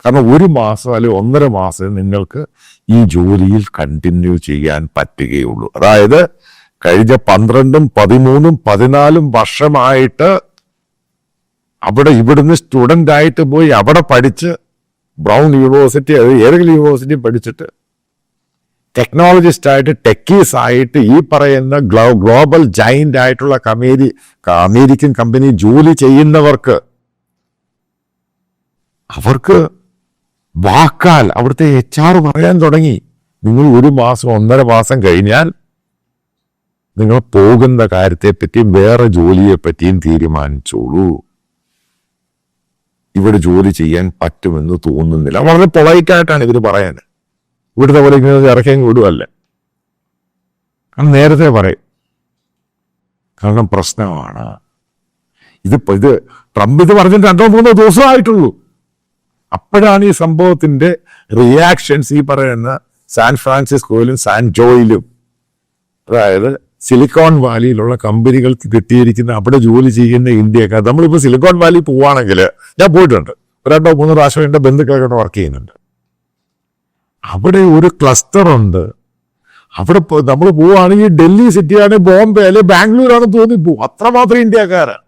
കാരണം ഒരു മാസം അല്ലെങ്കിൽ ഒന്നര മാസം നിങ്ങൾക്ക് ഈ ജോലിയിൽ കണ്ടിന്യൂ ചെയ്യാൻ പറ്റുകയുള്ളൂ. അതായത് കഴിഞ്ഞ പന്ത്രണ്ടും പതിമൂന്നും പതിനാലും വർഷമായിട്ട് അവിടെ ഇവിടുന്ന് സ്റ്റുഡന്റ് ആയിട്ട് പോയി അവിടെ പഠിച്ച് ബ്രൗൺ യൂണിവേഴ്സിറ്റി ഏതെങ്കിലും യൂണിവേഴ്സിറ്റി പഠിച്ചിട്ട് ടെക്നോളജിസ്റ്റ് ആയിട്ട് ടെക്കീസ് ആയിട്ട് ഈ പറയുന്ന ഗ്ലോ ഗ്ലോബൽ ജൈന്റ് ആയിട്ടുള്ള കമേരി അമേരിക്കൻ കമ്പനി ജോലി ചെയ്യുന്നവർക്ക് അവർക്ക് വാക്കാൽ അവിടുത്തെ എച്ച് ആർ പറയാൻ തുടങ്ങി. നിങ്ങൾ ഒരു മാസം ഒന്നര മാസം കഴിഞ്ഞാൽ നിങ്ങൾ പോകുന്ന കാര്യത്തെ പറ്റിയും വേറെ ജോലിയെ പറ്റിയും തീരുമാനിച്ചോളൂ. ഇവിടെ ജോലി ചെയ്യാൻ പറ്റുമെന്ന് തോന്നുന്നില്ല. വളരെ പൊളൈറ്റായിട്ടാണ് ഇതിന് പറയാൻ ഇവിടുത്തെ പോലെ ഇങ്ങനെ ഇറക്കിയും വിടുവല്ല? കാരണം നേരത്തെ പറയും. കാരണം പ്രശ്നമാണ്. ഇത് ഇത് ട്രംപ് ഇത് പറഞ്ഞിട്ട് രണ്ടോ മൂന്നോ ദിവസമായിട്ടുള്ളൂ. അപ്പോഴാണ് ഈ സംഭവത്തിന്റെ റിയാക്ഷൻസ് ഈ പറയുന്ന സാൻ ഫ്രാൻസിസ്കോയിലും സാൻ ജോയിലും അതായത് സിലിക്കോൺ വാലിയിലുള്ള കമ്പനികൾക്ക് കിട്ടിയിരിക്കുന്ന അവിടെ ജോലി ചെയ്യുന്ന ഇന്ത്യക്കാർ. നമ്മളിപ്പോൾ സിലിക്കോൺ വാലി പോവാണെങ്കിൽ ഞാൻ പോയിട്ടുണ്ട്. രണ്ടോ മൂന്നോ പ്രാവശ്യം എന്റെ ബന്ധുക്കളൊക്കെ വർക്ക് ചെയ്യുന്നുണ്ട്. അവിടെ ഒരു ക്ലസ്റ്റർ ഉണ്ട്. അവിടെ നമ്മൾ പോവുകയാണെങ്കിൽ ഡൽഹി സിറ്റിയാണ് ബോംബെ അല്ലെ ബാംഗ്ലൂർ ആണെന്ന് തോന്നിപ്പോവും അത്രമാത്രം ഇന്ത്യക്കാരാണ്